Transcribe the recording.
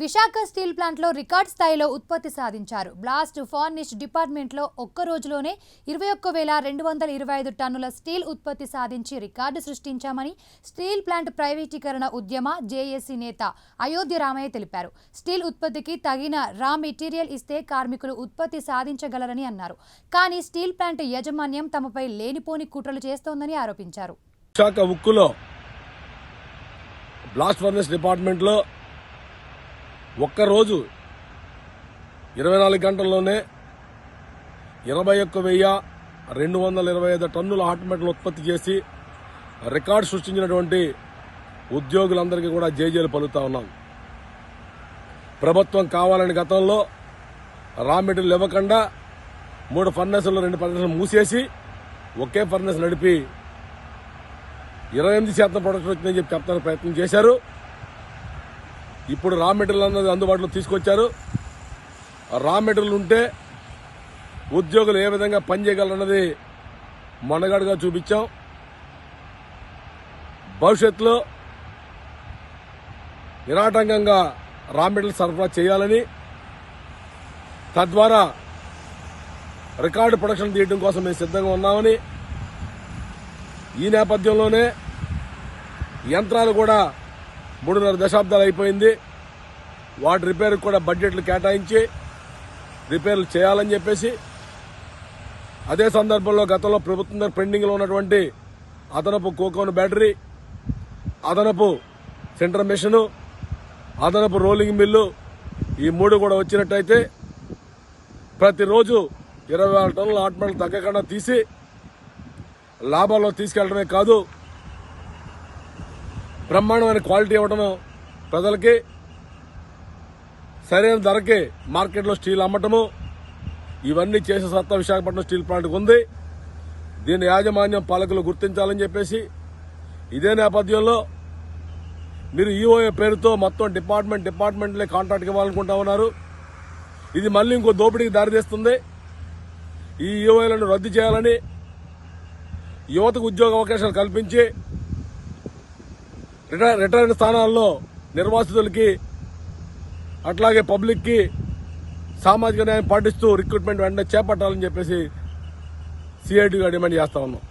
Visakha steel ప్లాంట్లో record స్థాయిలో ఉత్పత్తి సాధించారు. బ్లాస్ట్ ఫార్నిష్ డిపార్ట్మెంట్లో ఒక్క రోజులోనే ఇరవై ఒక్క వేల రెండు వందల ఇరవై ఐదు టన్నుల స్టీల్ ఉత్పత్తి సాధించి రికార్డు సృష్టించామని స్టీల్ ప్లాంట్ ప్రైవేటీకరణ ఉద్యమ జేఏసీ నేత అయోధ్య రామయ్య తెలిపారు. స్టీల్ ఉత్పత్తికి తగిన రా మెటీరియల్ ఇస్తే కార్మికులు ఉత్పత్తి సాధించగలరని అన్నారు. కానీ స్టీల్ ప్లాంట్ యాజమాన్యం తమపై లేనిపోని కుట్రలు చేస్తోందని ఆరోపించారు. విశాఖ ఉక్కులో బ్లాస్ట్ ఫర్నెస్ డిపార్ట్మెంట్లో ఒక్కరోజు ఇరవై నాలుగు గంటల్లోనే ఇరవై ఒక్క వెయ్యి రెండు వందల ఇరవై ఐదు టన్నుల హాట్ ఉత్పత్తి చేసి రికార్డు సృష్టించినటువంటి ఉద్యోగులందరికీ కూడా జేజేలు పలుకుతా ఉన్నాం. ప్రభుత్వం కావాలని గతంలో రా మెటీరియల్ ఇవ్వకుండా మూడు ఫర్నెస్లు రెండు ఫర్నెస్లు మూసేసి ఒకే ఫర్నెస్ నడిపి ఇరవై ఎనిమిది శాతం ప్రొడక్షన్ వచ్చిందని చెప్పి చెప్తానికి ప్రయత్నం చేశారు. ఇప్పుడు రా మెటీరియల్ అన్నది అందుబాటులో తీసుకొచ్చారు. రా మెటీరియల్ ఉంటే ఉద్యోగులు ఏ విధంగా పనిచేయగలరన్నది మనగాడుగా చూపించాం. భవిష్యత్తులో నిరాటంకంగా రా మెటీరియల్ సరఫరా చేయాలని తద్వారా రికార్డు ప్రొడక్షన్ తీయడం కోసం మేము సిద్ధంగా ఉన్నామని ఈ నేపథ్యంలోనే యంత్రాలు కూడా మూడున్నర దశాబ్దాలు అయిపోయింది. వాటి రిపేర్కి కూడా బడ్జెట్లు కేటాయించి రిపేర్లు చేయాలని చెప్పేసి అదే సందర్భంలో గతంలో ప్రభుత్వం దగ్గర పెండింగ్లో ఉన్నటువంటి అదనపు కోకోన్ బ్యాటరీ అదనపు సెంటర్ మిషను అదనపు రోలింగ్ మిల్లు ఈ మూడు కూడా వచ్చినట్టయితే ప్రతిరోజు ఇరవై వేల టన్నుల ఆటమలు తగ్గకుండా తీసి లాభాల్లో తీసుకెళ్ళడమే కాదు బ్రహ్మాండమైన క్వాలిటీ ఇవ్వడం ప్రజలకి సరైన ధరకి మార్కెట్లో స్టీల్ అమ్మటము ఇవన్నీ చేసే సత్తా విశాఖపట్నం స్టీల్ ప్లాంట్కి ఉంది. దీని యాజమాన్యం పాలకులు గుర్తించాలని చెప్పేసి ఇదే నేపథ్యంలో మీరు ఈఓఏ పేరుతో మొత్తం డిపార్ట్మెంట్ డిపార్ట్మెంట్లే కాంట్రాక్ట్ ఇవ్వాలనుకుంటా ఉన్నారు. ఇది మళ్ళీ ఇంకో దోపిడీకి దారితీస్తుంది. ఈ ఈఓఏలను రద్దు చేయాలని యువతకు ఉద్యోగ అవకాశాలు కల్పించి రిటైర్డ్ స్థానాల్లో నిర్వాసితులకి అట్లాగే పబ్లిక్కి సామాజిక న్యాయం పాటిస్తూ రిక్రూట్మెంట్ వెంటనే చేపట్టాలని చెప్పేసి సిఐటిగా డిమాండ్ చేస్తా ఉన్నాం.